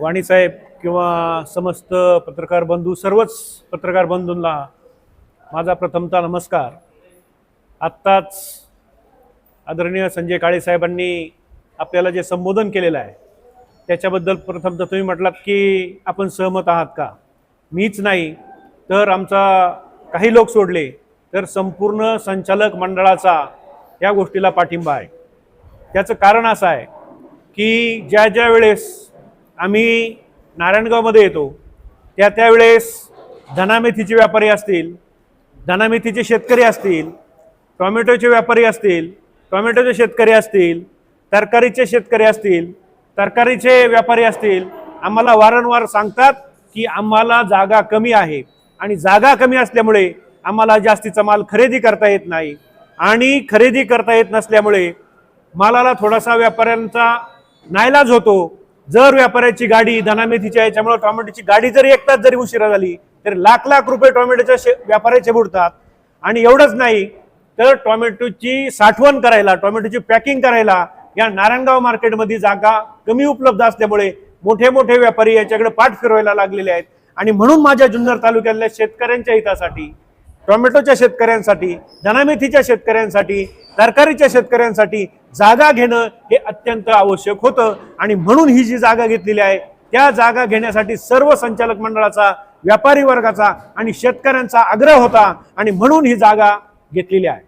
वाणीसाहेब किंवा समस्त पत्रकार बंधू सर्वच पत्रकार बंधूंना माझा प्रथमता नमस्कार. आत्ताच आदरणीय संजय काळे साहेबांनी आपल्याला जे संबोधन केलेलं आहे त्याच्याबद्दल प्रथमतः तुम्ही म्हटलात की आपण सहमत आहात का? मीच नाही तर आमचा काही लोक सोडले तर संपूर्ण संचालक मंडळाचा या गोष्टीला पाठिंबा आहे. त्याचं कारण असं आहे की ज्या ज्या वेळेस आम्ही नारायणगावमध्ये येतो. त्या त्यावेळेस धनामेथीचे व्यापारी असतील धनामेथीचे शेतकरी असतील टॉमॅटोचे व्यापारी असतील टॉमॅटोचे शेतकरी असतील तरकारीचे शेतकरी असतील तरकारीचे व्यापारी असतील आम्हाला वारंवार सांगतात की आम्हाला जागा कमी आहे. आणि जागा कमी असल्यामुळे आम्हाला जास्तीचा माल खरेदी करता येत नाही. आणि खरेदी करता येत नसल्यामुळे मालाला थोडासा व्यापाऱ्यांचा नायलाज होतो. जर व्यापाऱ्याची गाडी धनामेथीची आहे त्यामुळे टोमॅटोची गाडी जरी एक तास जरी उशिरा झाली तर लाख लाख रुपये टोमॅटोच्या शे व्यापाऱ्याचे बुडतात. आणि एवढंच नाही तर टोमॅटोची साठवण करायला टोमॅटोची पॅकिंग करायला या नारायणगाव मार्केटमध्ये जागा कमी उपलब्ध असल्यामुळे मोठे मोठे व्यापारी याच्याकडे पाठ फिरवायला लागलेले आहेत. आणि म्हणून माझ्या जुन्नर तालुक्यातल्या शेतकऱ्यांच्या हितासाठी टोमॅटोच्या शेतकऱ्यांसाठी धनामेथीच्या शेतकऱ्यांसाठी तरकारीच्या शेतकऱ्यांसाठी जागा घेणं हे अत्यंत आवश्यक होतं. आणि म्हणून ही जी जागा घेतलेली आहे त्या जागा घेण्यासाठी सर्व संचालक मंडळाचा व्यापारी वर्गाचा आणि शेतकऱ्यांचा आग्रह होता आणि म्हणून ही जागा घेतलेली आहे.